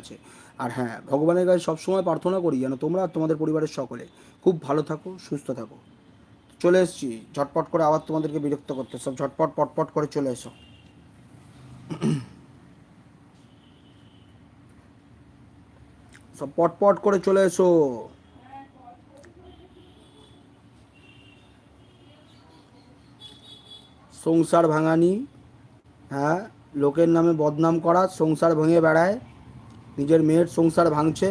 আছে। আর হ্যাঁ ভগবানের কাছে সবসময় প্রার্থনা করি যেন তোমরা তোমাদের পরিবারের সকলে খুব ভালো থাকো, সুস্থ থাকো। চলে এসেছি, ঝটপট করে আবার তোমাদেরকে বিরক্ত করতে, সব ঝটপট, পটপট করে চলে এসো। সব পটপট করে চলে এসো। সংসার ভাঙানি হ্যাঁ লোকের নামে বদনাম করা, সংসার ভেঙে বেড়ায়। নিজের মেয়ের সংসার ভাঙছে,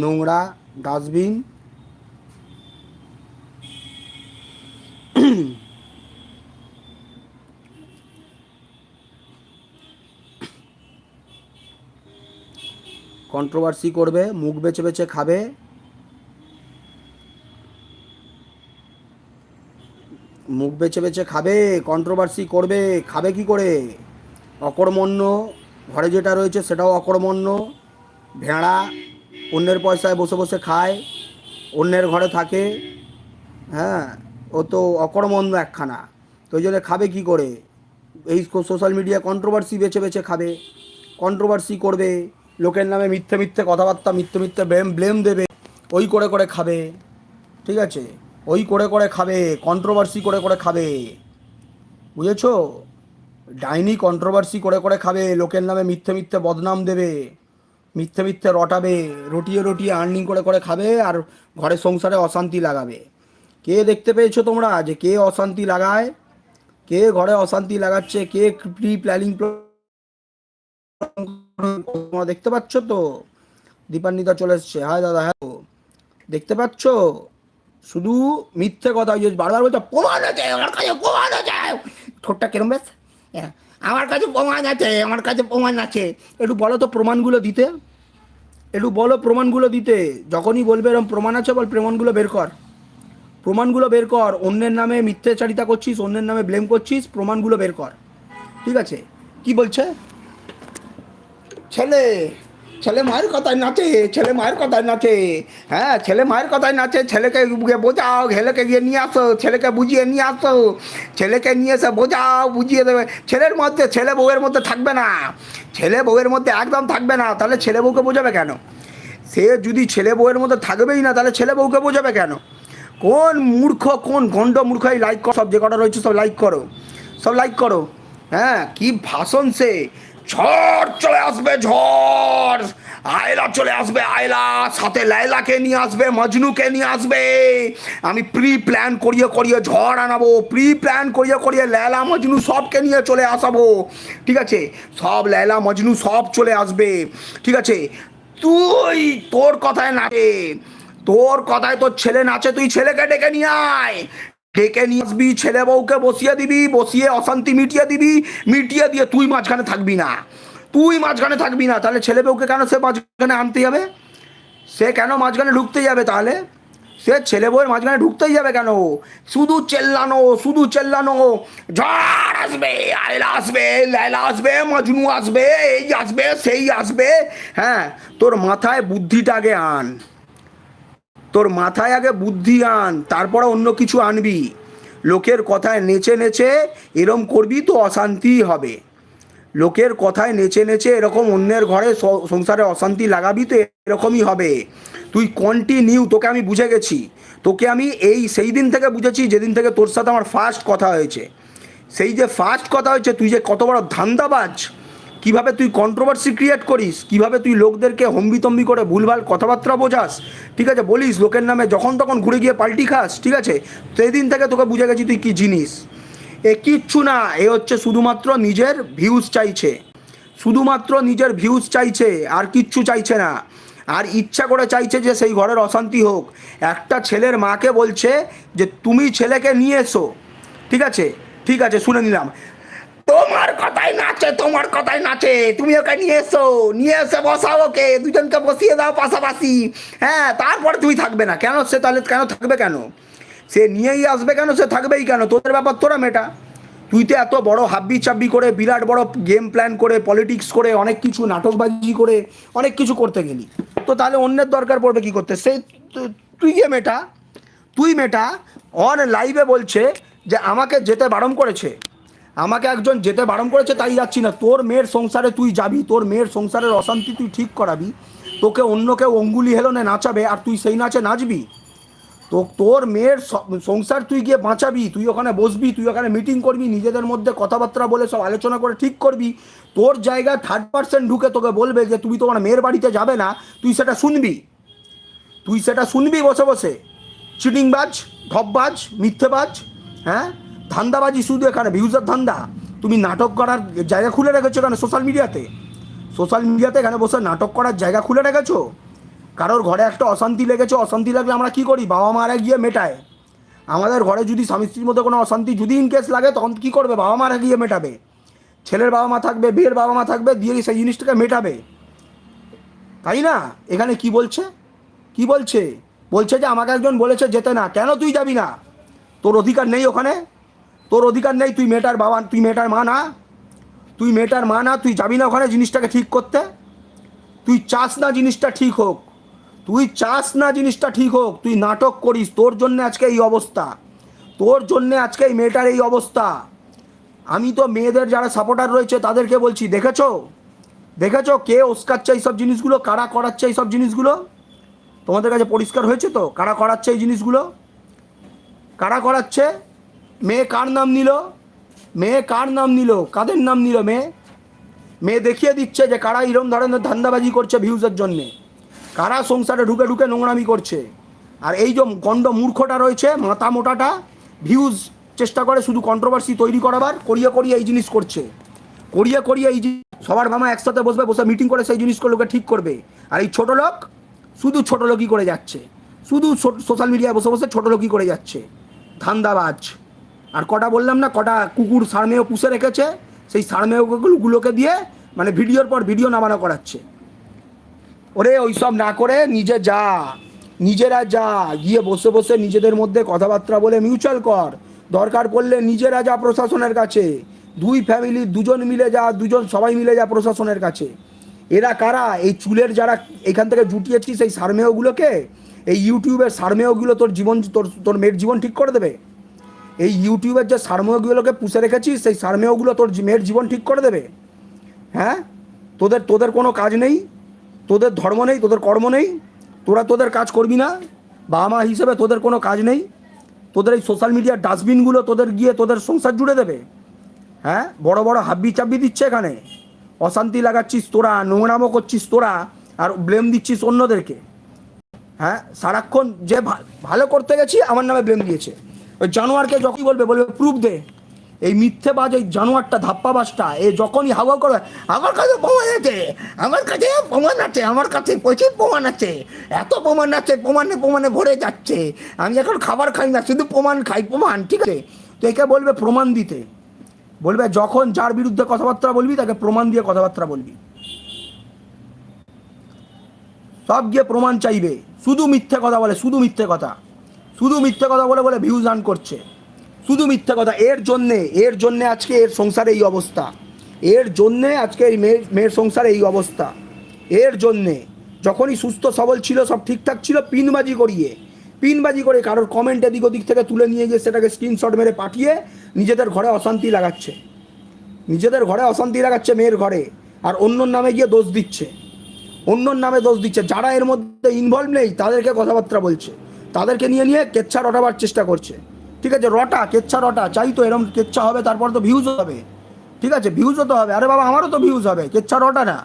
নোংরা, ডাস্টবিন। কন্ট্রোভার্সি করবে, মুখ বেছে বেছে খাবে। মুখ বেছে বেছে খাবে, কন্ট্রোভার্সি করবে, খাবে কি করে? অকর্মণ্য ঘরে যেটা রয়েছে সেটাও অকর্মণ্য, ভেড়া, অন্যের পয়সায় বসে বসে খায়, অন্যের ঘরে থাকে হ্যাঁ ও তো অকর্মণ্য একখানা। তো ওই জন্য খাবে কি করে? এই সোশ্যাল মিডিয়া কন্ট্রোভার্সি বেছে বেছে খাবে কন্ট্রোভার্সি করবে, লোকের নামে মিথ্যে মিথ্যে কথাবার্তা, মিথ্যে মিথ্যে ব্লেম ব্লেম দেবে, ওই করে করে খাবে, ঠিক আছে? ওই করে করে খাবে কন্ট্রোভার্সি করে করে খাবে। বুঝেছ? ডাইনি কন্ট্রোভার্সি করে করে খাবে, লোকের নামে মিথ্যে মিথ্যে বদনাম দেবে, মিথ্যে মিথ্যে রটাবে, রটিয়ে রটিয়ে আর্নিং করে করে খাবে আর ঘরে সংসারে অশান্তি লাগাবে। কে দেখতে পেয়েছ তোমরা যে কে অশান্তি লাগায়? কে ঘরে অশান্তি লাগাচ্ছে? কে প্রি প্ল্যানিং তোমরা দেখতে পাচ্ছ তো? দীপান্বিতা চলে এসছে। হ্যাঁ দাদা হ্যাঁ দেখতে পাচ্ছ? শুধু মিথ্যে কথা বারবার বলছে, প্রমাণ আছে ঠোঁটটা কেরম বেশ হ্যাঁ, আমার কাছে প্রমাণ আছে আমার কাছে প্রমাণ আছে। একটু বলো তো প্রমাণগুলো দিতে। একটু বলো প্রমাণগুলো দিতে। যখনই বলবে এরকম প্রমাণ আছে বল প্রমাণগুলো বের কর। প্রমাণগুলো বের কর অন্যের নামে মিথ্যাচারিতা করছিস অন্যের নামে ব্লেম করছিস প্রমাণগুলো বের কর। ঠিক আছে? কি বলছে? ছেলে ছেলে মায়ের কথায় নাচে, ছেলে মায়ের কথায় নাচে। হ্যাঁ ছেলে মায়ের কথায় নাচে, ছেলেকে বোঝাও, ছেলেকে গিয়ে নিয়ে আসো, ছেলেকে বুঝিয়ে নিয়ে আসো, ছেলেকে নিয়ে এসে বোঝাও, বুঝিয়ে দেবে। ছেলের মধ্যে, ছেলে বউয়ের মধ্যে থাকবে না। ছেলে বউয়ের মধ্যে একদম থাকবে না, তাহলে ছেলে বউকে বোঝাবে কেন? সে যদি ছেলে বউয়ের মধ্যে থাকবেই না, তাহলে ছেলে বউকে বোঝাবে কেন? কোন মূর্খ, কোন গন্ড মূর্খ এই লাইক করো, সব যে কটা রয়েছে সব লাইক করো। সব লাইক করো। হ্যাঁ কি ভাষণ সে। ঝড় চলে আসবে, ঝড়। আয়লা চলে আসবে, আয়লা। সাথে লাইলাকে নিয়ে আসবে, মজনুকে নিয়ে আসবে। আমি প্রি প্ল্যান করিয়ে করিয়ে ঝড় আনাবো প্রি প্ল্যান করিয়ে করিয়ে লাইলা মজনু সবকে নিয়ে চলে আসাবো। ঠিক আছে? সব লাইলা মজনু সব চলে আসবে। ঠিক আছে? তুই তোর কথায় নাচে। তোর কথায় তোর ছেলে নাচে, তুই ছেলেকে ডেকে নিয়ে আয়। ডেকে নিয়ে আসবি, ছেলে বউকে বসিয়ে দিবি, বসিয়ে অশান্তি মিটিয়ে দিবি, মিটিয়ে দিয়ে তুই মাঝখানে থাকবি না। তুই মাঝখানে থাকবি না, তাহলে ছেলে বউকে কেন সে মাঝখানে আনতে যাবে? সে কেন মাঝখানে ঢুকতে যাবে তাহলে? সে ছেলে বউয়ের মাঝখানে ঢুকতেই যাবে কেন? শুধু চেল্লানো শুধু চেল্লানো। ঝড় আসবে, আয়লা আসবে লাইলা আসবে, মজনু আসবে, এই আসবে, সেই আসবে। হ্যাঁ তোর মাথায় বুদ্ধিটা আগে আন। তোর মাথায় আগে বুদ্ধি আন, তারপরে অন্য কিছু আনবি। লোকের কথায় নেচে নেচে এরম করবি তো অশান্তি হবে। লোকের কথায় নেচে নেচে এরকম অন্যের ঘরে সংসারে অশান্তি লাগাবি তো এরকমই হবে। তুই কন্টিনিউ তোকে আমি বুঝে গেছি। তোকে আমি এই সেই দিন থেকে বুঝেছি যেদিন থেকে তোর সাথে আমার ফার্স্ট কথা হয়েছে। সেই যে ফার্স্ট কথা হয়েছে, তুই যে কত বড় ধান্দাবাজ! কীভাবে তুই কন্ট্রোভার্সি ক্রিয়েট করিস? কীভাবে তুই লোকদেরকে হম্বিতম্বি করে ভুলভাল কথাবার্তা বোঝাস? ঠিক আছে, বলিস লোকের নামে যখন তখন ঘুরে গিয়ে পাল্টি খাস, ঠিক আছে? সেই দিন থেকে তোকে বুঝে গেছি তুই কি জিনিস। এ কিচ্ছু না, এ হচ্ছে শুধুমাত্র নিজের ভিউজ চাইছে। শুধুমাত্র নিজের ভিউজ চাইছে, আর কিচ্ছু চাইছে না। আর ইচ্ছা করে চাইছে যে সেই ঘরের অশান্তি হোক। একটা ছেলের মাকে বলছে যে, তুমি ছেলেকে নিয়ে এসো। ঠিক আছে? ঠিক আছে, শুনে নিলাম। তোমার কথাই নাচে, তোমার কথাই নাচে। তুমি ওকে নিয়ে এসো, নিয়ে এসে বসাও ওকে। দুজনকে বসিয়ে দাও পাশাপাশি। হ্যাঁ তারপরে তুমি থাকবে না। কেন সে তাহলে কেন থাকবে কেন? সে নিয়েই আসবে কেন? সে থাকবেই কেন? তোদের ব্যাপার, তোরা মেটা তুই তো এত বড় হাব্বি চাব্বি করে, বিরাট বড় গেম প্ল্যান করে পলিটিক্স করে, অনেক কিছু, নাটকবাজি করে, অনেক কিছু করতে গেলি। তো তাহলে অন্যের দরকার পড়বে কি করতে? সে তুই গিয়ে মেটা তুই মেটা অন লাইভে বলছে যে, আমাকে যেতে বারণ করেছে। আমাকে একজন যেতে বারণ করেছে, তাই যাচ্ছি না। তোর মেয়ের সংসারে তুই যাবি, তোর মেয়ের সংসারের অশান্তি তুই ঠিক করাবি। তোকে অন্য কেউ অঙ্গুলি হেলনে নাচাবে, আর তুই সেই নাচে নাচবি। তো তোর মেয়ের সংসার তুই গিয়ে বাঁচাবি, তুই ওখানে বসবি, তুই ওখানে মিটিং করবি, নিজেদের মধ্যে কথাবার্তা বলে সব আলোচনা করে ঠিক করবি। তোর জায়গায় থার্ড পার্সেন্ট ঢুকে তোকে বলবে যে, তুমি তোমার মেয়ের বাড়িতে যাবে না, তুই সেটা শুনবি। তুই সেটা শুনবি বসে বসে। চিটিংবাজ ঢপবাজ মিথ্যেবাজ হ্যাঁ? ধান্দাবাজি শুধু এখানে ভিউজের ধান্দা। তুমি নাটক করার জায়গা খুলে রেখেছো এখানে সোশ্যাল মিডিয়াতে সোশ্যাল মিডিয়াতে এখানে বসে নাটক করার জায়গা খুলে রেখেছো? কারোর ঘরে একটা অশান্তি লেগেছে, অশান্তি লাগলে আমরা কি করি? বাবা মারা গিয়ে মেটায়। আমাদের ঘরে যদি স্বামী স্ত্রীর মধ্যে কোনো অশান্তি যদি ইন কেস লাগে, তখন কী করবে? বাবা মারা গিয়ে মেটাবে। ছেলের বাবা মা থাকবে, বিয়ের বাবা মা থাকবে, দিয়ে সেই জিনিসটাকে মেটাবে। তাই না? এখানে কি বলছে? কি বলছে? বলছে যে আমাকে একজন বলেছে যেতে না। কেন তুই যাবি না? তোর অধিকার নেই ওখানে? তোর অধিকার নেই, তুই মেয়েটার বাবা, তুই মেয়েটার মা না। তুই মেয়েটার মা না, তুই যাবি না ওখানে জিনিসটাকে ঠিক করতে। তুই চাস না জিনিসটা ঠিক হোক। তুই চাস না জিনিসটা ঠিক হোক, তুই নাটক করিস। তোর জন্য আজকে এই অবস্থা। তোর জন্য আজকে এই মেয়েটার এই অবস্থা। আমি তো মেয়েদের যারা সাপোর্টার রয়েছে, তাদেরকে বলছি, দেখেছ? দেখেছ কে ওস্কাচ্ছে এইসব জিনিসগুলো? কারা করাচ্ছে এইসব জিনিসগুলো? তোমাদের কাছে পরিষ্কার হয়েছে তো? কারা করাচ্ছে এই জিনিসগুলো? কারা করাচ্ছে? মেয়ে কার নাম নিল? মেয়ে কার নাম নিল? কাদের নাম নিল মেয়ে? মেয়ে দেখিয়ে দিচ্ছে যে কারা এরম ধরনের ধান্দাবাজি করছে ভিউজের জন্যে। কারা সংসারে ঢুকে ঢুকে নোংরামি করছে। আর এই যে গণ্ড মূর্খটা রয়েছে, মাথা মোটাটা, ভিউজ চেষ্টা করে শুধু কন্ট্রোভার্সি তৈরি করাবার, করিয়ে করিয়ে এই জিনিস করছে। করিয়ে করিয়ে এই জি- সবার মামা একসাথে বসবে, বসে মিটিং করে সেই জিনিসগুলো জিনিসগুলোকে ঠিক করবে। আর এই ছোট লোক শুধু ছোট লোকই করে যাচ্ছে। শুধু সোশ্যাল মিডিয়ায় বসে বসে ছোট লোকই করে যাচ্ছে। ধান্দাবাজ। আর কটা বললাম না, কটা কুকুর সারমেয় পুষে রেখেছে, সেই সারমেয়গুলোকে দিয়ে মানে ভিডিওর পর ভিডিও নামানো করাচ্ছে। ওরে ওইসব না করে নিজে যা, নিজেরা যা, গিয়ে বসে বসে নিজেদের মধ্যে কথাবার্তা বলে মিউচুয়াল কর। দরকার পড়লে নিজেরা যা প্রশাসনের কাছে, দুই ফ্যামিলি দুজন মিলে যা, দুজন সবাই মিলে যা প্রশাসনের কাছে। এরা কারা? এই চুলের যারা এখান থেকে জুটিয়েছিস সেই সারমেয়গুলোকে, এই ইউটিউবের সারমেয়গুলো তোর জীবন, তোর তোর মেয়ের জীবন ঠিক করে দেবে? এই ইউটিউবের যে সারমেয়গুলোকে পুষে রেখেছিস, সেই সারমেয়গুলো তোর মেয়ের জীবন ঠিক করে দেবে। হ্যাঁ? তোদের তোদের কোনো কাজ নেই, তোদের ধর্ম নেই, তোদের কর্ম নেই, তোরা তোদের কাজ করবি না বাবা মা হিসেবে তোদের কোনো কাজ নেই, তোদের এই সোশ্যাল মিডিয়ার ডাস্টবিনগুলো তোদের গিয়ে তোদের সংসার জুড়ে দেবে। হ্যাঁ? বড় বড় হাব্বি চাব্বি দিচ্ছে এখানে। অশান্তি লাগাচ্ছিস তোরা, নোংরামো করছিস তোরা, আর ব্লেম দিচ্ছিস অন্যদেরকে। হ্যাঁ? সারাক্ষণ যে ভালো করতে গেছি, আমার নামে ব্লেম দিয়েছে। ওই জানোয়ারকে যখনই বলবে বলবে, প্রুফ দে। এই মিথ্যে মিথ্যেবাজ এই জানোয়ারটা, ধাপ্পাবাজটা, এ যখনই হাওয়া করবে আমার কাছে প্রমাণ আছে, আমার কাছে প্রমাণ আছে, আমার কাছে প্রচুর প্রমাণ আছে, এত প্রমাণ আছে, প্রমাণে প্রমাণে ভরে যাচ্ছে। আমি এখন খাবার খাই না, শুধু প্রমাণ খাই, প্রমাণ, ঠিক আছে? তো একে বলবে, প্রমাণ দিতে। বলবে, যখন যার বিরুদ্ধে কথাবার্তা বলবি, তাকে প্রমাণ দিয়ে কথাবার্তা বলবি। সব গিয়ে প্রমাণ চাইবে, শুধু মিথ্যে কথা বলে, শুধু মিথ্যে কথা। শুধু মিথ্যে কথা বলে বলে ভিউজ আন করছে। শুধু মিথ্যে কথা, এর জন্যে এর জন্যে আজকে এর সংসারে এই অবস্থা। এর জন্যে আজকে এই মেয়ের মেয়ের সংসারে এই অবস্থা। এর জন্যে, যখনই সুস্থ সবল ছিল, সব ঠিকঠাক ছিল, পিনবাজি করিয়ে, পিনবাজি করে কারোর কমেন্ট এদিক ওদিক থেকে তুলে নিয়ে গিয়ে সেটাকে স্ক্রিনশট মেরে পাঠিয়ে নিজেদের ঘরে অশান্তি লাগাচ্ছে। নিজেদের ঘরে অশান্তি লাগাচ্ছে মেয়ের ঘরে, আর অন্যর নামে গিয়ে দোষ দিচ্ছে। অন্যর নামে দোষ দিচ্ছে। যারা এর মধ্যে ইনভলভ নেই, তাদেরকে কথাবার্তা বলছে। তাদেরকে নিয়ে নিয়ে কেচ্ছা রটাবার চেষ্টা করছে। ঠিক আছে, রটা, কেচ্ছা রটা, চাই তো এরম কেচ্ছা হবে, তারপর তো ভিউজ হবে। ঠিক আছে ভিউজও তো হবে, আরে বাবা, আমারও তো ভিউজ হবে, কেচ্ছা রটা না।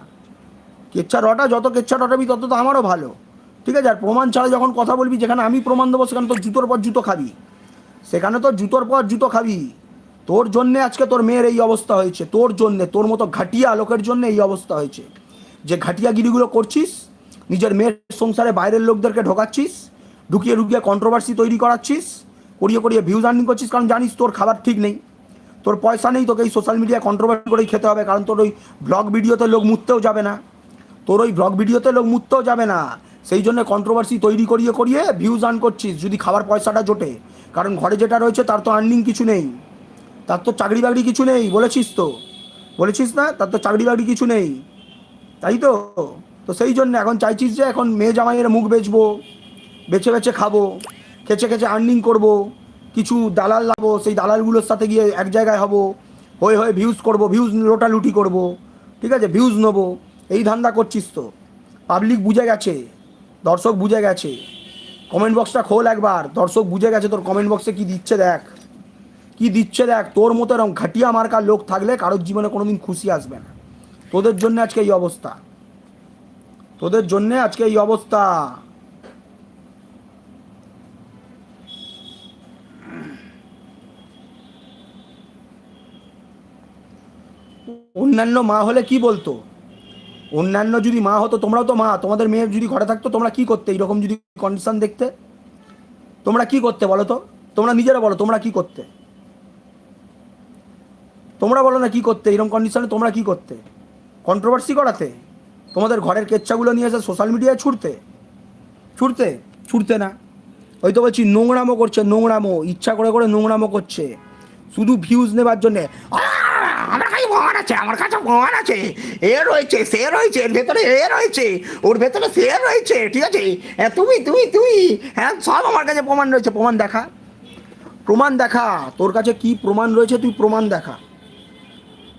কেচ্ছা রটা, যত কেচ্ছা রটাবি, তত তো আমারও ভালো। ঠিক আছে, আর প্রমাণ ছাড়া যখন কথা বলবি, যেখানে আমি প্রমাণ দেবো, সেখানে তো জুতোর পর জুতো খাবি। সেখানে তো জুতোর পর জুতো খাবি। তোর জন্যে আজকে তোর মেয়ের এই অবস্থা হয়েছে, তোর জন্যে, তোর মতো ঘাটিয়া লোকের জন্য এই অবস্থা হয়েছে। যে ঘাটিয়াগিরিগুলো করছিস, নিজের মেয়ের সংসারে বাইরের লোকদেরকে ঢোকাচ্ছিস ঢুকিয়ে ঢুকিয়ে কন্ট্রোভার্সি তৈরি করাচ্ছিস, করিয়ে করিয়ে ভিউজ আর্নিং করছিস, কারণ জানিস তোর খাবার ঠিক নেই। তোর পয়সা নেই, তোকে এই সোশ্যাল মিডিয়া কন্ট্রোভার্সি করেই খেতে হবে, কারণ তোর ওই ব্লগ ভিডিওতে লোক মুততেও যাবে না। তোর ওই ব্লগ ভিডিওতে লোক মুততেও যাবে না। সেই জন্য কন্ট্রোভার্সি তৈরি করিয়ে করিয়ে ভিউজ আর্ন করছিস, যদি খাবার পয়সাটা জোটে। কারণ ঘরে যেটা রয়েছে তার তো আর্নিং কিছু নেই। তার তো চাকরি বাকরি কিছু নেই, বলেছিস তো। বলেছিস না? তার তো চাকরি বাকরি কিছু নেই। তাই তো? তো সেই জন্য এখন চাইছিস যে এখন মেয়ে জামাইয়ের মুখ বেচবো। বেছে বেছে খাব, খেচে খেচে আর্নিং করব, কিছু দালাল লাবো, সেই দালালগুলোর সাথে গিয়ে এক জায়গায় হব, হয়ে হয়ে ভিউজ করব ভিউজ লোটালুটি করব, ঠিক আছে? ভিউজ নেব, এই ধান্দা করছিস তো। পাবলিক বুঝে গেছে, দর্শক বুঝে গেছে। কমেন্ট বক্সটা খোল একবার, দর্শক বুঝে গেছে তোর কমেন্ট বক্সে কি দিচ্ছে দেখ। কি দিচ্ছে দেখ, তোর মতো এরকম ঘাটিয়া মার্কার লোক থাকলে কারোর জীবনে কোনোদিন খুশি আসবে না। তোদের জন্য আজকে এই অবস্থা। তোদের জন্যে আজকে এই অবস্থা। অন্যান্য মা হলে কি বলতো? অন্যান্য যদি মা হতো, তোমরাও তো মা, তোমাদের মেয়ে যদি ঘরে থাকতো, তোমরা কি করতে এইরকম যদি কন্ডিশন দেখতে? তোমরা কি করতে বলো তো? তোমরা নিজেরা বলো, তোমরা কি করতে? তোমরা বলো না কি করতে, এরকম কন্ডিশনে তোমরা কি করতে? কন্ট্রোভার্সি করাতে? তোমাদের ঘরের কেচ্ছাগুলো নিয়ে এসে সোশ্যাল মিডিয়ায় ছুটতে ছুটতে ছুটতে না। ওই তো বলছি নোংরামো করছে, নোংরামো, ইচ্ছা করে করে নোংরামো করছে। শুধু ভিউজ নেবার জন্যে। আমার কাছে ভগবান আছে, আমার কাছে ভগবান আছে। এ রয়েছে, সে রয়েছে, এর ভেতরে এ রয়েছে, ওর ভেতরে সে রয়েছে, ঠিক আছে? হ্যাঁ তুমি তুমি তুই হ্যাঁ সব আমার কাছে প্রমাণ রয়েছে, প্রমাণ দেখা। প্রমাণ দেখা, তোর কাছে কি প্রমাণ রয়েছে, তুই প্রমাণ দেখা।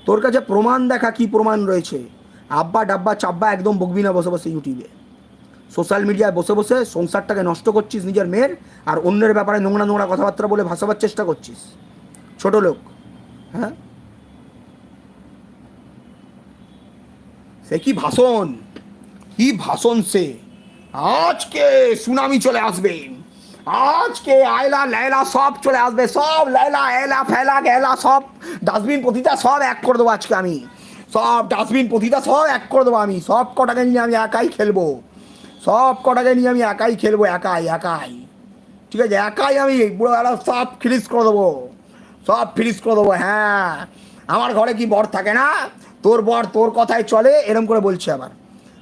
তোর কাছে প্রমাণ দেখা কি প্রমাণ রয়েছে? আব্বা ডাব্বা চাব্বা একদম বকবি না বসে বসে ইউটিউবে সোশ্যাল মিডিয়ায় বসে বসে সংসারটাকে নষ্ট করছিস নিজের মেয়ের, আর অন্যের ব্যাপারে নোংরা নোংরা কথাবার্তা বলে ভাসাবার চেষ্টা করছিস। ছোট লোক হ্যাঁ? সে কি ভাষণ? কি ভাষণ সে? আজকে সুনামি চলে আসবে। আজকে আয়লা লাইলা সব চলে আসবে। সব লাইলা এলা ফেলা, গেলা সব ডাস্টবিন প্রতিটা সব এক করে দেবো আজকে আমি। সব ডাস্টবিন প্রতিটা সব এক করে দেবো আমি। সব কটাকে নিয়ে আমি একাই খেলব। সব কটাকে নিয়ে আমি একাই খেলব, একাই একাই। ঠিক আছে? একাই আমি একটা সব ফ্রিজ করে দেবো। সব ফ্রিজ করে দেবো হ্যাঁ। আমার ঘরে কি বর থাকে না? তোর বর তোর কথায় চলে, এরম করে বলছে আবার।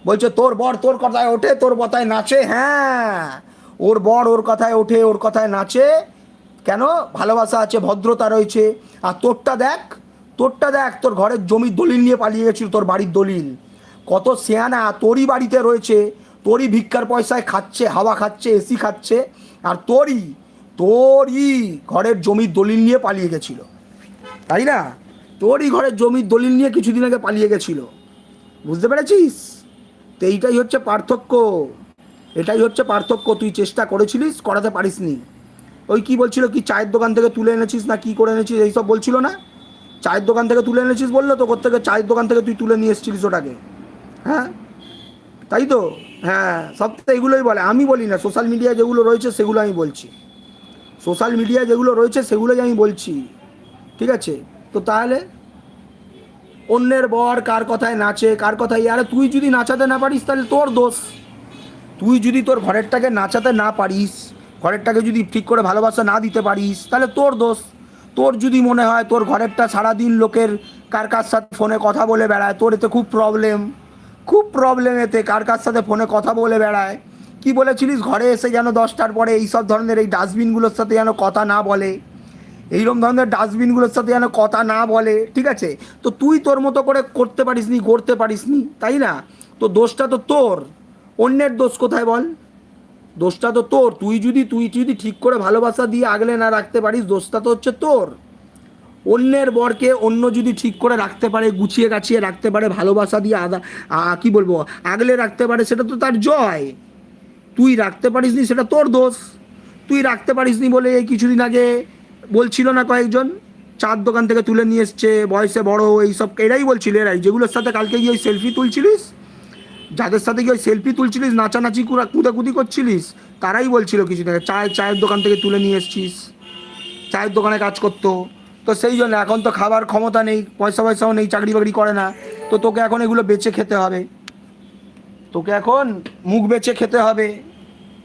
বলছে, তোর বর তোর কথায় ওঠে, তোর কথায় নাচে। হ্যাঁ ওর বর ওর কথায় ওঠে, ওর কথায় নাচে। কেন? ভালোবাসা আছে, ভদ্রতা রয়েছে। আর তোরটা দেখ তোরটা দেখ, তোর ঘরের জমির দলিল নিয়ে পালিয়ে গেছিল, তোর বাড়ির দলিল। কত সেয়ানা তোরই বাড়িতে রয়েছে, তোরই ভিক্ষার পয়সায় খাচ্ছে, হাওয়া খাচ্ছে, এসি খাচ্ছে, আর তোরই তোরই ঘরের জমির দলিল নিয়ে পালিয়ে গেছিল। তাই না? তোরই ঘরের জমির দলিল নিয়ে কিছুদিন আগে পালিয়ে গেছিল। বুঝতে পেরেছিস? তো এইটাই হচ্ছে পার্থক্য। এটাই হচ্ছে পার্থক্য। তুই চেষ্টা করেছিলিস, করাতে পারিসনি। ওই কি বলছিল, কি চায়ের দোকান থেকে তুলে এনেছিস না কি করে এনেছিস, এইসব বলছিল না? চায়ের দোকান থেকে তুলে এনেছিস বলল তো কোথেকে চায়ের দোকান থেকে তুই তুলে নিয়ে এসেছিলিস ওটাকে? হ্যাঁ? তাই তো? হ্যাঁ সব তো এগুলোই বলে। আমি বলি না, সোশ্যাল মিডিয়া যেগুলো রয়েছে সেগুলো আমি বলছি। সোশ্যাল মিডিয়া যেগুলো রয়েছে সেগুলোই আমি বলছি। ঠিক আছে? তো তাহলে অন্যের বর কার কথায় নাচে, কার কথায় আরে তুই যদি নাচাতে না পারিস তাহলে তোর দোষ। তুই যদি তোর ঘরেরটাকে নাচাতে না পারিস, ঘরেরটাকে যদি ঠিক করে ভালোবাসা না দিতে পারিস, তাহলে তোর দোষ। তোর যদি মনে হয় তোর ঘরেরটা সারাদিন লোকের কার কার সাথে ফোনে কথা বলে বেড়ায়, তোর এতে খুব প্রবলেম খুব প্রবলেম এতে কার কার সাথে ফোনে কথা বলে বেড়ায়। কি বলেছিলিস? ঘরে এসে যেন দশটার পরে এই সব ধরনের এই ডাস্টবিনগুলোর সাথে যেন কথা না বলে। এইরকম ধরনের ডাস্টবিনগুলোর সাথে যেন কথা না বলে, ঠিক আছে? তো তুই তোর মতো করে করতে পারিসনি করতে পারিসনি, তাই না? তো দোষটা তো তোর। অন্যের দোষ কোথায় বল? দোষটা তো তোর। তুই যদি তুই যদি ঠিক করে ভালোবাসা দিয়ে আগলে না রাখতে পারিস, দোষটা তো হচ্ছে তোর। অন্যের বরকে অন্য যদি ঠিক করে রাখতে পারে, গুছিয়ে গাছিয়ে রাখতে পারে, ভালোবাসা দিয়ে আদা কি বলব, আগলে রাখতে পারে, সেটা তো তার জয়। তুই রাখতে পারিস নি সেটা তোর দোষ। তুই রাখতে পারিসনি বলে এই কিছুদিন আগে বলছিল না কয়েকজন, চার দোকান থেকে তুলে নিয়ে এসছে, বয়সে বড়, এইসব, এরাই বলছিল এরাই। যেগুলোর সাথে কালকে গিয়ে সেলফি তুলছিলিস, যাদের সাথে গিয়ে সেলফি তুলছিলিস, নাচানাচি কুড়া কুদাকুদি করছিলিস, তারাই বলছিল কিছু আগে চায় চায়ের দোকান থেকে তুলে নিয়ে এসছিস, চায়ের দোকানে কাজ করতো। তো সেই জন্য এখন তো খাবার ক্ষমতা নেই, পয়সা পয়সাও নেই, চাকরি বাকরি করে না। তো তোকে এখন এগুলো বেচে খেতে হবে। তোকে এখন মুখ বেচে খেতে হবে।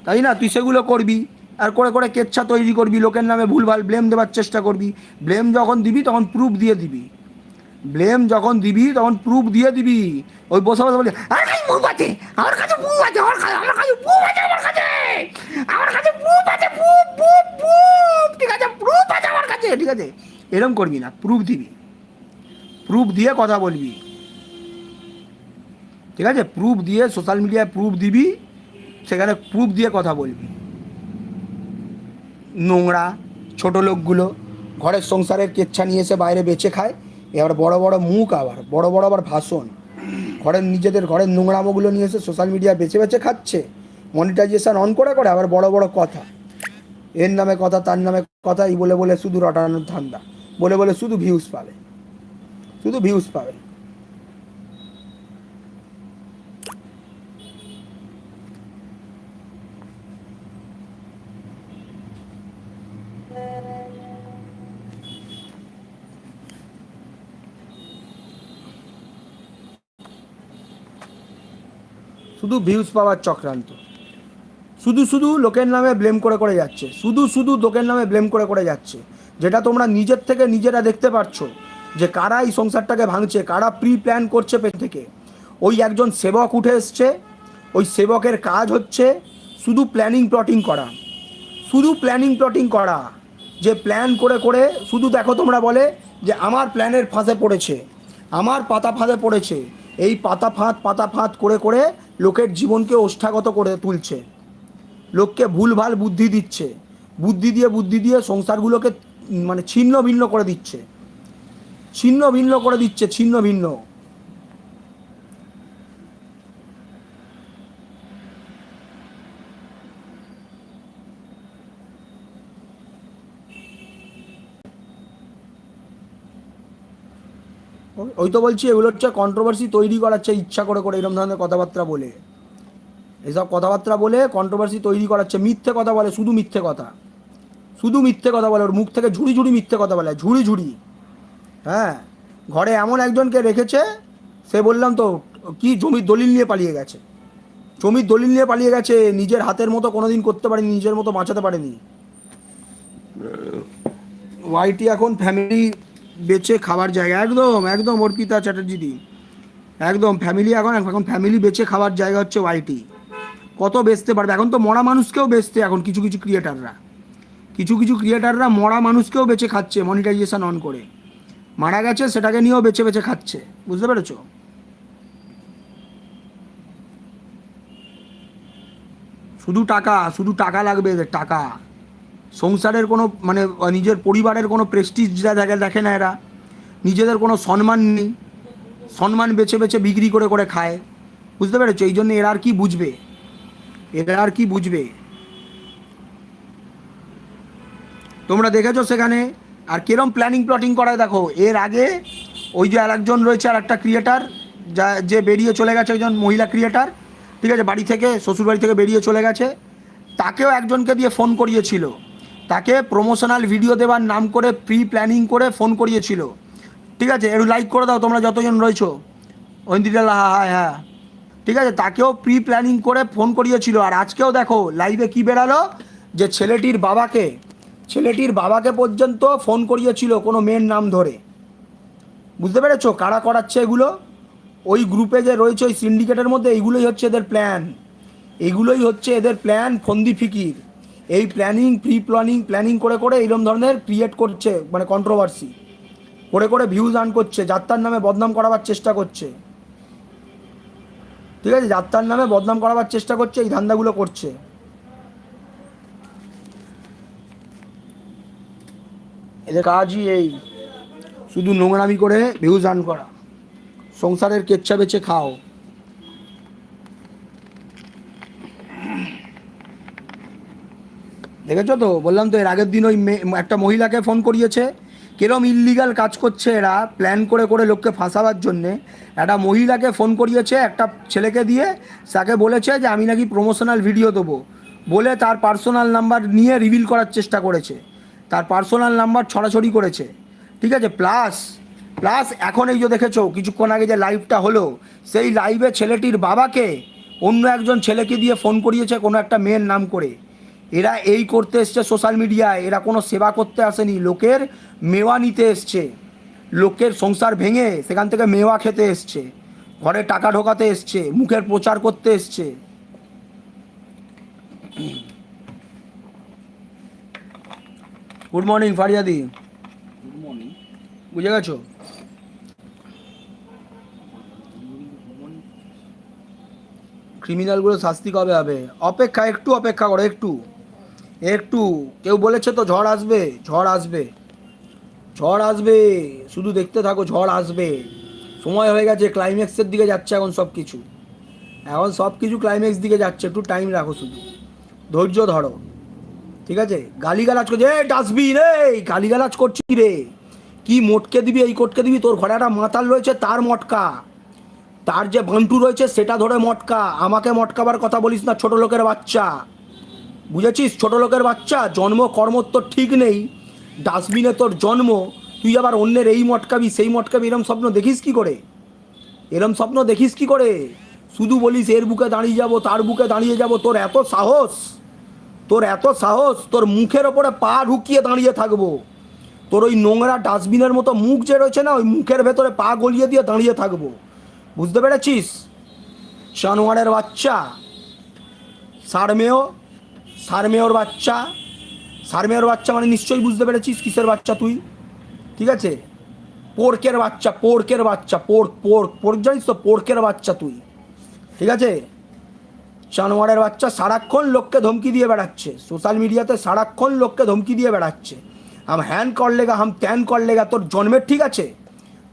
তাই না? তুই সেগুলো করবি। আর করে করে কেচ্ছা তৈরি করবি, লোকের নামে ভুলভাল ব্লেম দেওয়ার চেষ্টা করবি। ব্লেম যখন দিবি, তখন প্রুফ দিয়ে দিবি। ব্লেম যখন দিবি, তখন প্রুফ দিয়ে দিবি। ওই বসে বসে বলি, আমার কাছে আমার কাছে প্রুফ আছে, আমার কাছে আমার কাছে প্রুফ আছে, আমার কাছে আমার কাছে প্রুফ আছে প্রুফ প্রুফ প্রুফ ঠিক আছে প্রুফ আছে আমার কাছে, ঠিক আছে। এরম করবি না প্রুফ দিবি। প্রুফ দিয়ে কথা বলবি। ঠিক আছে? প্রুফ দিয়ে সোশ্যাল মিডিয়ায় প্রুফ দিবি, সেখানে প্রুফ দিয়ে কথা বলবি। নোংরা, ছোট লোকগুলো ঘরের সংসারের কেচ্ছা নিয়ে এসে বাইরে বেচে খায়। এবার বড় বড় মুখ আবার, বড় বড় আবার ভাষণ। ঘরের নিজেদের ঘরের নোংরামোগুলো নিয়ে এসে সোশ্যাল মিডিয়া বেছে বেছে খাচ্ছে। মনিটাইজেশন অন করে করে আবার বড় বড় কথা। এর নামে কথা, তার নামে কথা এই বলে বলে শুধু রটানোর ধান্দা। বলে বলে শুধু ভিউজ পাবে। শুধু ভিউজ পাবে। শুধু ভিউজ পাওয়ার চক্রান্ত। শুধু শুধু লোকের নামে ব্লেম করে করে যাচ্ছে। শুধু শুধু লোকের নামে ব্লেম করে করে যাচ্ছে। যেটা তোমরা নিজের থেকে নিজেরা দেখতে পারছ যে কারা এই সংসারটাকে ভাঙছে, কারা প্রি প্ল্যান করছে পেট থেকে। ওই একজন সেবক উঠে এসছে, ওই সেবকের কাজ হচ্ছে শুধু প্ল্যানিং প্লটিং করা। শুধু প্ল্যানিং প্লটিং করা, যে প্ল্যান করে করে শুধু দেখো তোমরা বলে যে আমার প্ল্যানের ফাঁসে পড়েছে, আমার পাতা ফাঁসে পড়েছে এই পাতা ফাঁদ পাতা ফাঁদ করে করে লোকের জীবনকে ওষ্ঠাগত করে তুলছে। লোককে ভুলভাল বুদ্ধি দিচ্ছে। বুদ্ধি দিয়ে বুদ্ধি দিয়ে সংসারগুলোকে মানে ছিন্ন ভিন্ন করে দিচ্ছে। ছিন্ন ভিন্ন করে দিচ্ছে, ছিন্ন ভিন্ন। ওই- তো বলছি এগুলো হচ্ছে কন্ট্রোভার্সি তৈরি করাচ্ছে ইচ্ছা করে করে এরকম ধরনের কথাবার্তা বলে। এসব কথাবার্তা বলে কন্ট্রোভার্সি তৈরি করাচ্ছে মিথ্যে কথা বলে শুধু মিথ্যে কথা। শুধু মিথ্যে কথা বলে ওর মুখ থেকে ঝুড়ি ঝুড়ি মিথ্যে কথা বলে ঝুড়ি ঝুড়ি। হ্যাঁ ঘরে এমন একজনকে রেখেছে সে বললাম তো কি জমির দলিল নিয়ে পালিয়ে গেছে? জমির দলিল নিয়ে পালিয়ে গেছে নিজের হাতের মতো কোনোদিন করতে পারেনি নিজের মতো বাঁচাতে পারেনি। ওয়াইটি এখন ফ্যামিলি বেচে খাবার জায়গা, একদম একদম অর্পিতা চ্যাটার্জিদি একদম ফ্যামিলি এখন এখন ফ্যামিলি বেচে খাবার জায়গা হচ্ছে ওয়াইটি কত বেচতে পারবে? এখন তো মরা মানুষকেও বেচতে, এখন কিছু কিছু ক্রিয়েটাররা কিছু কিছু ক্রিয়েটাররা মরা মানুষকেও বেচে খাচ্ছে মনিটাইজেশন অন করে। মারা গেছে, সেটাকে নিয়েও বেছে বেছে খাচ্ছে। বুঝতে পেরেছ? শুধু টাকা শুধু টাকা লাগবে টাকা। সংসারের কোনো মানে নিজের পরিবারের কোনো প্রেস্টিজ দেখে দেখে না এরা। নিজেদের কোনো সম্মান নেই। সম্মান বেছে বেছে বিক্রি করে করে খায়। বুঝতে পেরেছ? এই জন্য এরা আর কি বুঝবে? এরা আর কি বুঝবে? তোমরা দেখেছ সেখানে? আর কিরম প্ল্যানিং প্লটিং করায় দেখো? এর আগে ওই যে আর একজন রয়েছে আর একটা ক্রিয়েটার যা, যে বেরিয়ে চলে গেছে একজন মহিলা ক্রিয়েটার ঠিক আছে? বাড়ি থেকে, শ্বশুরবাড়ি থেকে বেরিয়ে চলে গেছে। তাকেও একজনকে দিয়ে ফোন করিয়েছিল। তাকে প্রমোশনাল ভিডিও দেওয়ার নাম করে প্রি প্ল্যানিং করে ফোন করিয়েছিল। ঠিক আছে? একটু লাইক করে দাও তোমরা যতজন রয়েছো। ঐন্দিরা লাহা হ্যাঁ হ্যাঁ। ঠিক আছে? তাকেও প্রি প্ল্যানিং করে ফোন করিয়েছিল। আর আজকেও দেখো লাইভে কি বেরালো? যে ছেলেটির বাবাকে ছেলেটির বাবাকে পর্যন্ত ফোন করিয়েছিল কোনো মেয়ের নাম ধরে। বুঝতে পেরেছ? কারা করাচ্ছে এগুলো? ওই গ্রুপে যে রয়েছে, ওই সিন্ডিকেটের মধ্যে এইগুলোই হচ্ছে এদের প্ল্যান এগুলোই হচ্ছে এদের প্ল্যান ফন্দি ফিকির। এই প্ল্যানিং প্রি প্ল্যানিং প্ল্যানিং করে করে এইরকম ধরনের ক্রিয়েট করছে মানে কন্ট্রোভার্সি করে করে ভিউজ আর্ন করছে, যাত্রার নামে বদনাম করাবার চেষ্টা করছে। ঠিক আছে? যাত্রার নামে বদনাম করাবার চেষ্টা করছে, এই ধান্দাগুলো করছে। এদের কাজই এই, শুধু নোংরামি করে ভিউজ আর্ন করা। সংসারের কেচ্ছা বেচে খাও। দেখেছ তো? বললাম তো, এর আগের দিন ওই একটা মহিলাকে ফোন করিয়েছে। কিরম ইল্লিগাল কাজ করছে এরা প্ল্যান করে করে লোককে ফাঁসাবার জন্যে। একটা মহিলাকে ফোন করিয়েছে, একটা ছেলেকে দিয়ে। তাকে বলেছে যে, আমি নাকি প্রমোশনাল ভিডিও দেবো। বলে তার পার্সোনাল নাম্বার নিয়ে রিভিল করার চেষ্টা করেছে। তার পার্সোনাল নাম্বার ছড়াছড়ি করেছে। ঠিক আছে? প্লাস প্লাস এখন এই যে দেখেছ, কিছুক্ষণ আগে যে লাইভটা হলো, সেই লাইভে ছেলেটির বাবাকে অন্য একজন ছেলেকে দিয়ে ফোন করিয়েছে কোনো একটা মেয়ের নাম করে। এরা এই করতে এসছে সোশ্যাল মিডিয়ায় এরা কোনো সেবা করতে আসেনি। লোকের মেওয়া নিতে এসছে। লোকের সংসার ভেঙে সেখান থেকে মেওয়া খেতে এসছে। ঘরে টাকা ঢোকাতে এসছে। মুখের প্রচার করতে এসছে। গুড মর্নিং ফারিয়াদি। গুড মর্নিং বুঝে গেছো? ক্রিমিনালগুলো শাস্তি কবে হবে? অপেক্ষা একটু অপেক্ষা করো একটু। একটু, কেউ বলেছে তো ঝড় আসবে ঝড় আসবে। ঝড় আসবে, শুধু দেখতে থাকো ঝড় আসবে। সময় হয়ে গেছে ক্লাইম্যাক্সের দিকে যাচ্ছে এখন সব কিছু এখন সব কিছু ক্লাইম্যাক্স দিকে যাচ্ছে, একটু টাইম রাখো শুধু। ধৈর্য ধরো। ঠিক আছে? গালিগালাজ করছে এ ডাস্টবিন এই গালিগালাজ করছি রে। কি মোটকে দিবি, এই কোটকে দিবি? তোর ঘরে একটা মাতাল রয়েছে, তার মটকা। তার যে বান্টু রয়েছে, সেটা ধরে মটকা। আমাকে মটকাবার কথা বলিস না, ছোট লোকের বাচ্চা। বুঝেছিস? ছোট লোকের বাচ্চা, জন্ম কর্ম তোর ঠিক নেই। ডাস্টবিনে তোর জন্ম, তুই আবার অন্যের এই মটকাবি, সেই মটকাবি, এরম স্বপ্ন দেখিস কি করে? এরম স্বপ্ন দেখিস কি করে? শুধু বলিস, এর বুকে দাঁড়িয়ে যাব, তার বুকে দাঁড়িয়ে যাব, তোর এত সাহস, তোর এত সাহস, তোর মুখের ওপরে পা ঢুকিয়ে দাঁড়িয়ে থাকব। তোর ওই নোংরা ডাস্টবিনের মতো মুখ যে রয়েছে না, ওই মুখের ভেতরে পা গলিয়ে দিয়ে দাঁড়িয়ে থাকব। বুঝতে পেরেছিস? জানোয়ারের বাচ্চা, সারমেয় সারমেয়র বাচ্চা। সারমেয়র বাচ্চা মানে নিশ্চয়ই বুঝতে পেরেছিস কিসের বাচ্চা তুই? ঠিক আছে? পোর্কের বাচ্চা পোর্কের বাচ্চা, পোর্ক পোর্ক পোর্ক জানিস তো? পোর্কের বাচ্চা তুই। ঠিক আছে? জানোয়ারের বাচ্চা সারাক্ষণ লোককে ধমকি দিয়ে বেড়াচ্ছে। সোশ্যাল মিডিয়াতে সারাক্ষণ লোককে ধমকি দিয়ে বেড়াচ্ছে। আম হ্যান কর লেগা, হাম ত্যান কর লেগা, তোর জন্মের ঠিক আছে?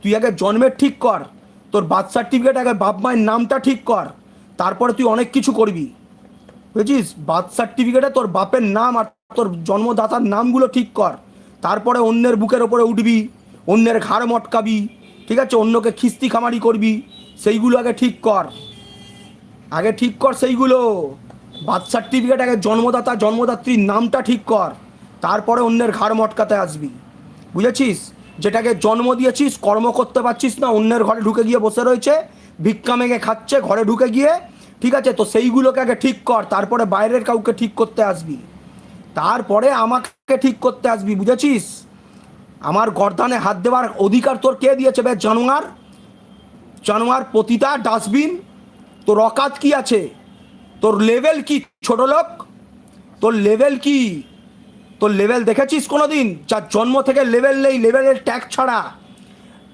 তুই আগে জন্মের ঠিক কর। তোর বার্থ সার্টিফিকেট, আগে বাপ মায়ের নামটা ঠিক কর। তারপরে তুই অনেক কিছু করবি। বুঝেছিস? বার্থ সার্টিফিকেটে তোর বাপের নাম আর তোর জন্মদাতার নামগুলো ঠিক কর। তারপরে অন্যের বুকের ওপরে উঠবি, অন্যের ঘাড় মটকাবি, ঠিক আছে? অন্যকে খিস্তি খামারি করবি, সেইগুলো আগে ঠিক কর। আগে ঠিক কর সেইগুলো। বার্থ সার্টিফিকেট আগে জন্মদাতা, জন্মদাত্রীর নামটা ঠিক কর। তারপরে অন্যের ঘাড় মটকাতে আসবি। বুঝেছিস? যেটাকে জন্ম দিয়েছিস, কর্ম করতে পারছিস না, অন্যের ঘরে ঢুকে গিয়ে বসে রয়েছে, ভিক্ষা মেঘে খাচ্ছে, ঘরে ঢুকে গিয়ে ঠিক আছে, তো সেইগুলোকে আগে ঠিক কর, তারপরে বাইরের কাউকে ঠিক করতে আসবি। তারপরে আমাকে ঠিক করতে আসবি, বুঝেছিস? আমার গর্দানে হাত দেওয়ার অধিকার তোর কে দিয়েছে বে, জানোয়ার? জানোয়ার পতিতা, ডাস্টবিন? তোর অকাত কি আছে? তোর লেভেল কি, ছোট লোক? তোর লেভেল কি? তোর লেভেল দেখেছিস কোনো দিন যার জন্ম থেকে লেভেল নেই লেভেলের ট্যাগ ছাড়া।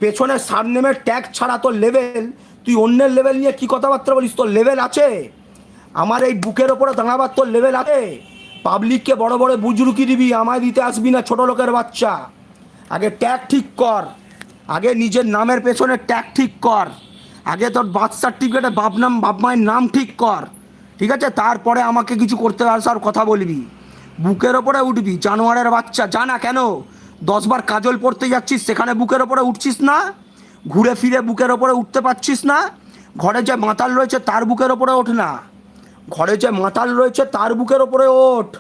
পেছনে সারনেমের ট্যাগ ছাড়া তোর লেভেল তুই অন্যের লেভেল নিয়ে কি কথাবার্তা বলিস? তোর লেভেল আছে। আমার এই বুকের ওপরে দাঁড়াবার তোর লেভেল আছে। পাবলিককে বড় বড় বুজরুকি দিবি, আমায় দিতে আসবি না ছোট লোকের বাচ্চা। আগে ট্যাগ ঠিক কর। আগে নিজের নামের পেছনে ট্যাগ ঠিক কর। আগে তোর বার্থ সার্টিফিকেটে বাপ নাম, বাপ মায়ের নাম ঠিক কর। ঠিক আছে? তারপরে আমাকে কিছু করতে আসার কথা বলবি। বুকের ওপরে উঠবি, জানোয়ারের বাচ্চা। জানা কেন? দশবার কাজল পড়তে যাচ্ছিস, সেখানে বুকের ওপরে উঠছিস না? ঘুরে ফিরে বুকের ওপরে উঠতে পারছিস না? ঘরে যে মাতাল রয়েছে তার বুকের ওপরে ওঠ না। ঘরে যে মাতাল রয়েছে তার বুকের ওপরে ওঠ।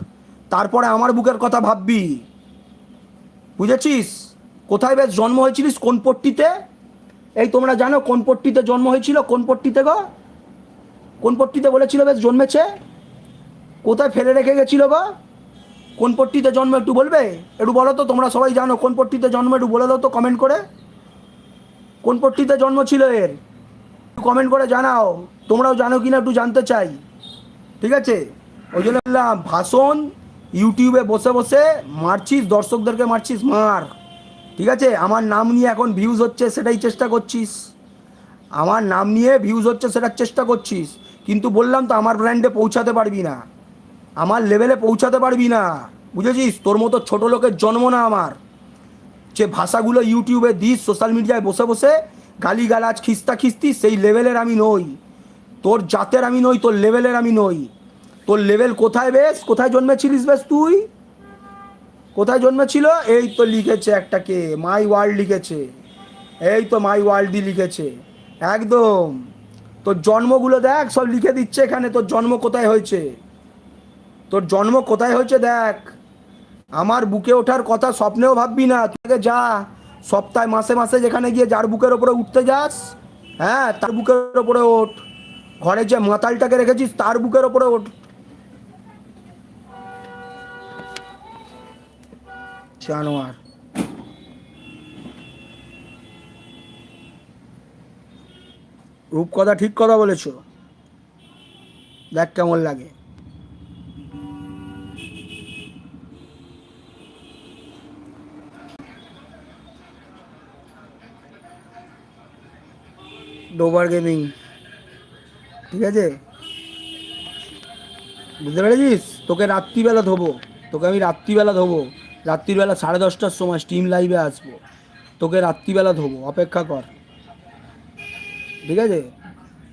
তারপরে আমার বুকের কথা ভাববি। বুঝেছিস? কোথায় বেশ জন্ম হয়েছিলিস? কোন পট্টিতে? এই তোমরা জানো কোন পট্টিতে জন্ম হয়েছিল? কোন পট্টিতে গো? কোন পট্টিতে বলেছিল বেশ জন্মেছে? কোথায় ফেলে রেখে গেছিল গো? কোন পট্টিতে জন্ম একটু বলবে? একটু বলো তো, তোমরা সবাই জানো কোন পট্টিতে জন্ম, একটু বলে দাও তো কমেন্ট করে। কোন পট্টিতে জন্ম ছিল এর? কমেন্ট করে জানাও। তোমরাও জানো কি না একটু জানতে চাই। ঠিক আছে? ওই জন্য বললাম, ভাষণ ইউটিউবে বসে বসে মারছিস, দর্শকদেরকে মারছিস, মার। ঠিক আছে? আমার নাম নিয়ে এখন ভিউজ হচ্ছে, সেটাই চেষ্টা করছিস। আমার নাম নিয়ে ভিউজ হচ্ছে সেটার চেষ্টা করছিস। কিন্তু বললাম তো, আমার ব্র্যান্ডে পৌঁছাতে পারবি না। আমার লেভেলে পৌঁছাতে পারবি না। বুঝেছিস? তোর মতো ছোট লোকের জন্ম না আমার। যে ভাষাগুলো ইউটিউবে দিস, সোশ্যাল মিডিয়ায় বসে বসে গালিগালাজ, খিস্তা খিস্তি, সেই লেভেলের আমি নই। তোর জাতের আমি নই, তোর লেভেলের আমি নই। তোর লেভেল কোথায় বেশ? কোথায় জন্মেছিলিস বেশ তুই? কোথায় জন্মেছিল? এই তো লিখেছে একটাকে মাই ওয়ার্ল্ড লিখেছে। এই তো মাই ওয়ার্ল্ডই লিখেছে। একদম। তোর জন্মগুলো দেখ, সব লিখে দিচ্ছে এখানে। তোর জন্ম কোথায় হয়েছে? তোর জন্ম কোথায় হয়েছে দেখ। আমার বুকে ওঠার কথা স্বপ্নেও ভাববি না। তুই যা। সপ্তাহে, মাসে মাসে যেখানে গিয়ে যার বুকের ওপরে উঠতে যাস হ্যাঁ তার বুকের ওপরে ওঠ। ঘরে যে মাতালটাকে রেখেছিস, তার বুকের ওপরে ওঠ। জানোয়ার। রূপ কথা ঠিক কথা বলেছ। দেখ কেমন লাগে। ডোবার গেমিং। ঠিক আছে? বুঝতে পেরেছিস? তোকে রাত্রিবেলা ধোবো। তোকে আমি রাত্রিবেলা ধোবো। রাত্রিবেলা সাড়ে দশটার সময় স্টিম লাইভে আসব। তোকে রাত্রিবেলা ধোবো। অপেক্ষা কর। ঠিক আছে?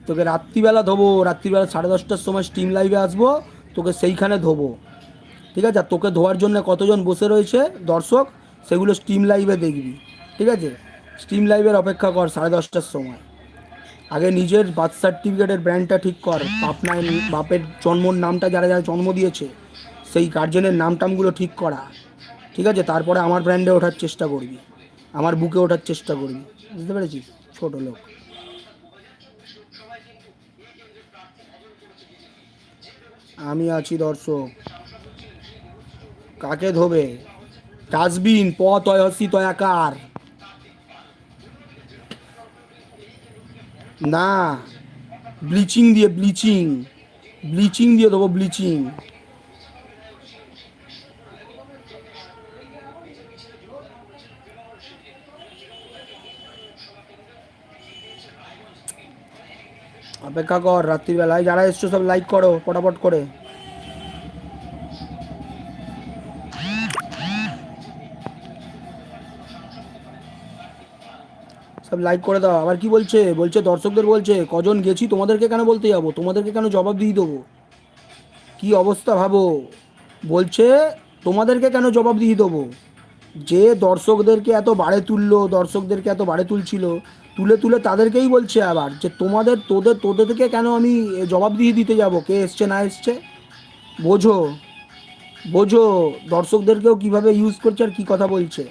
তোকে রাত্রিবেলা ধোবো। রাত্রিবেলা সাড়ে দশটার সময় স্টিম লাইভে আসব। তোকে সেইখানে ধোবো। ঠিক আছে? আর তোকে ধোয়ার জন্য কতজন বসে রয়েছে দর্শক? সেগুলো স্টিম লাইভে দেখবি। ঠিক আছে? স্টিম লাইভের অপেক্ষা কর সাড়ে দশটার সময়। আগে নিজের বার্থ সার্টিফিকেটের ব্র্যান্ডটা ঠিক কর। আপনার বাপের জন্মর নামটা যারা যারা জন্ম দিয়েছে, সেই গার্জেনের নাম টামগুলো ঠিক করা। ঠিক আছে? তারপরে আমার ব্র্যান্ডে ওঠার চেষ্টা করবি। আমার বুকে ওঠার চেষ্টা করবি। বুঝতে পেরেছিস? ছোট লোক। আমি আছি দর্শক। কাকে ধোবে? ডাস্টবিন প তয়সি তয়াকার। না। ব্লিচিং দিয়ে ব্লিচিং ব্লিচিং দিয়ে দেবো ব্লিচিং অপেক্ষা কর, রাত্রিবেলায় যারা এসছো সব লাইক করো, পটাপট করে। লাইক করে দাও। আবার কি বলছে? বলছে, দর্শকদের বলছে, কজন গেছি তোমাদেরকে কেন বলতে যাব? তোমাদেরকে কেন জবাব দিয়ে দেবো? কি অবস্থা ভাবো? বলছে, তোমাদেরকে কেন জবাব দিয়ে দেবো? যে দর্শকদেরকে এত বাড়ে তুললো, দর্শকদেরকে এত বাড়ে তুলছিল, তুলে তুলে তাদেরকেই বলছে আবার যে তোমাদের, তোদের, তোদেরকে কেন আমি জবাব দিয়ে দিতে যাব? কে এসছে, না এসছে? বোঝো বোঝো দর্শকদেরকেও কীভাবে ইউজ করছে আর কি কথা বলছে।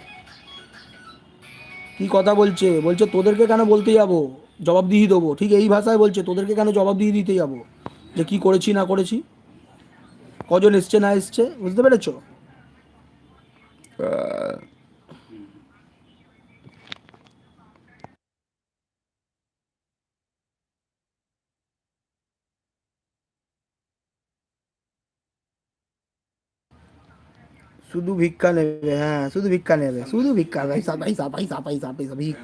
কি কথা বলছে? বলছে, তোদেরকে কেন বলতে যাব? জবাবদিহি দেবো। ঠিক এই ভাষায় বলছে, তোদেরকে কেন জবাব দিয়ে দিতে যাব? যে কি করেছি না করেছি? কজন এসছে না এসছে? বুঝতে পেরেছ? শুধু ভিক্ষা নেবে হ্যাঁ শুধু ভিক্ষা নেবে শুধু ভিক্ষা পয়সা পয়সা পয়সা পয়সা পয়সা ভিক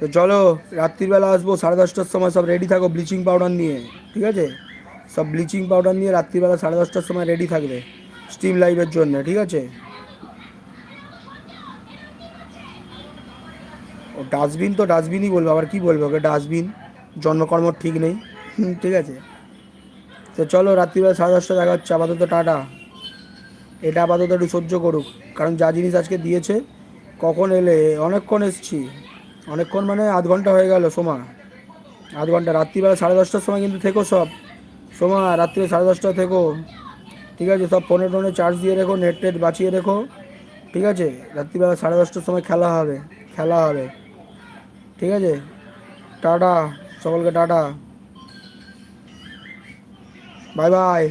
তো চলো, রাত্রিবেলা আসব, সাড়ে দশটার সময় সব রেডি থাকো ব্লিচিং পাউডার নিয়ে, ঠিক আছে? সব ব্লিচিং পাউডার নিয়ে রাত্রিবেলা সাড়ে দশটার সময় রেডি থাকবে স্টিম লাইভের জন্য, ঠিক আছে? ও ডাস্টবিন তো ডাস্টবিনই বলব, আবার কি বলব ওকে? ডাস্টবিন জন্মকর্ম ঠিক নেই ঠিক আছে? তো চলো, রাত্রিবেলা সাড়ে দশটা দেখা হচ্ছে, আপাতত টাটা। এটা আপাতত একটু সহ্য করুক, কারণ যা জিনিস আজকে দিয়েছে কখন এলে? অনেকক্ষণ এসছি। অনেকক্ষণ মানে আধ ঘণ্টা হয়ে গেল সোমা। আধ ঘণ্টা। রাত্রিবেলা সাড়ে দশটার সময় কিন্তু থেকো সব। সোমা রাত্রি সাড়ে দশটা থেকো। ঠিক আছে? সব ফোনে টোনে চার্জ দিয়ে রেখো নেট টেট বাঁচিয়ে রেখো। ঠিক আছে? রাত্রিবেলা সাড়ে দশটার সময় খেলা হবে। খেলা হবে। ঠিক আছে? টাটা। সকলকে টাটা। Bye bye.